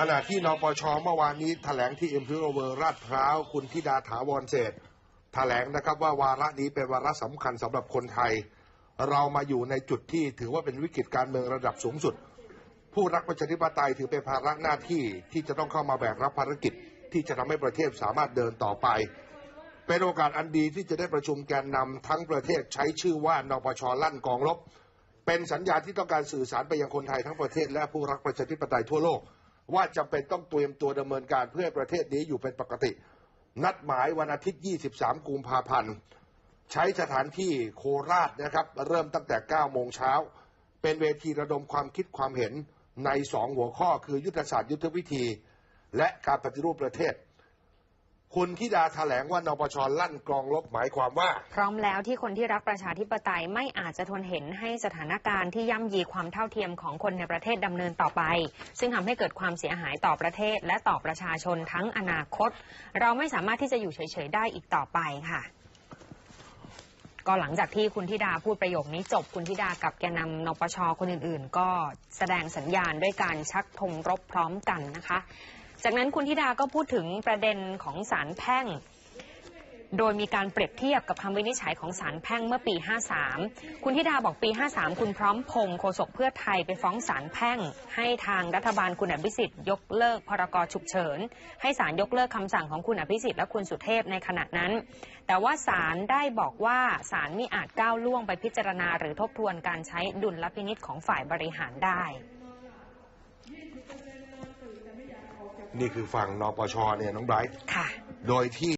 ขณะที่นปชเมื่อวานนี้แถลงที่เอ็มพิโรเวอร์ลาดพร้าวคุณธิดาถาวรเศษฐ์แถลงนะครับว่าวาระนี้เป็นวาระสำคัญสำหรับคนไทย เรามาอยู่ในจุดที่ถือว่าเป็นวิกฤตการเมืองระดับสูงสุด ผู้รักประชาธิปไตยถือเป็นภาระหน้าที่ที่จะต้องเข้ามาแบกรับภารกิจ ที่จะทำให้ประเทศสามารถเดินต่อไปเป็นโอกาสอันดีที่จะได้ประชุมแกนนำทั้งประเทศใช้ชื่อว่านปชลั่นกองรบเป็นสัญญาณที่ต้องการสื่อสารไปยังคนไทยทั้งประเทศและผู้รักประชาธิปไตยทั่วโลก ว่าจำเป็นต้องเตรียมตัวดำเนินการเพื่อให้ประเทศนี้อยู่เป็นปกติ นัดหมายวันอาทิตย์ 23 กุมภาพันธ์ ใช้สถานที่โคราชนะครับ เริ่มตั้งแต่ 9 โมงเช้า เป็นเวทีระดมความคิดความเห็นใน 2 หัวข้อคือยุทธศาสตร์ยุทธวิธี และการปฏิรูปประเทศ คุณธิดาแถลงว่านปชลั่นกลองลบหมายความว่า พร้อมแล้วที่คนที่รักประชาธิปไตยไม่อาจจะทนเห็นให้สถานการณ์ที่ย่ำยีความเท่าเทียมของคนในประเทศดำเนินต่อไป ซึ่งทำให้เกิดความเสียหายต่อประเทศและต่อประชาชนทั้งอนาคต เราไม่สามารถที่จะอยู่เฉยๆได้อีกต่อไปค่ะ ก็หลังจากที่คุณธิดาพูดประโยคนี้จบคุณธิดากับแกนนำนปชคนอื่น ๆ ก็แสดงสัญญาณด้วยการชักธงรบพร้อมกันนะคะ จากนั้นคุณธิดาก็พูดถึงประเด็นของศาลแพ่ง โดยมีการเปรียบเทียบกับคำวินิจฉัยของศาลแพ่งเมื่อปี 53 คุณธิดาบอกปี 53 คุณพร้อมพงศ์โฆษกเพื่อไทยไปฟ้องศาลแพ่ง ให้ทางรัฐบาลคุณอภิสิทธิ์ยกเลิกพรกฉุกเฉิน ให้ศาลยกเลิกคำสั่งของคุณอภิสิทธิ์และคุณสุเทพในขณะนั้น แต่ว่าศาลได้บอกว่าศาลมิอาจก้าวล่วงไปพิจารณา หรือทบทวนการใช้ดุลพินิษของฝ่ายบริหารได้ นี่คือฝั่งนปชเนี่ยน้องไบรท์ค่ะ โดยที่